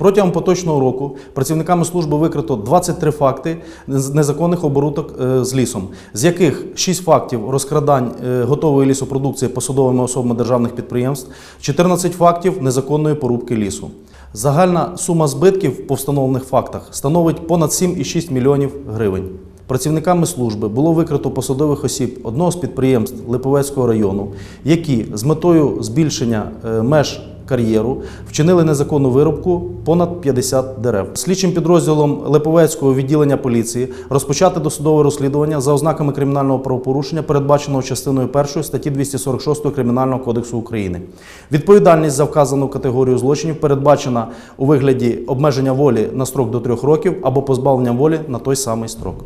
Протягом поточного року працівниками служби викрито 23 факти незаконних оборудок е, з лісом, з яких 6 фактів розкрадань е, готової лісопродукції посадовими особами державних підприємств, 14 фактів незаконної порубки лісу. Загальна сума збитків по встановлених фактах становить понад 7,6 мільйонів гривень. Працівниками служби було викрито посадових осіб одного з підприємств Липовецького району, які з метою збільшення е, меж кар'єру вчинили незаконну вирубку понад 50 дерев. Слідчим підрозділом Липовецького відділення поліції розпочати досудове розслідування за ознаками кримінального правопорушення, передбаченого частиною 1 статті 246 Кримінального кодексу України. Відповідальність за вказану категорію злочинів передбачена у вигляді обмеження волі на строк до трьох років або позбавлення волі на той самий строк.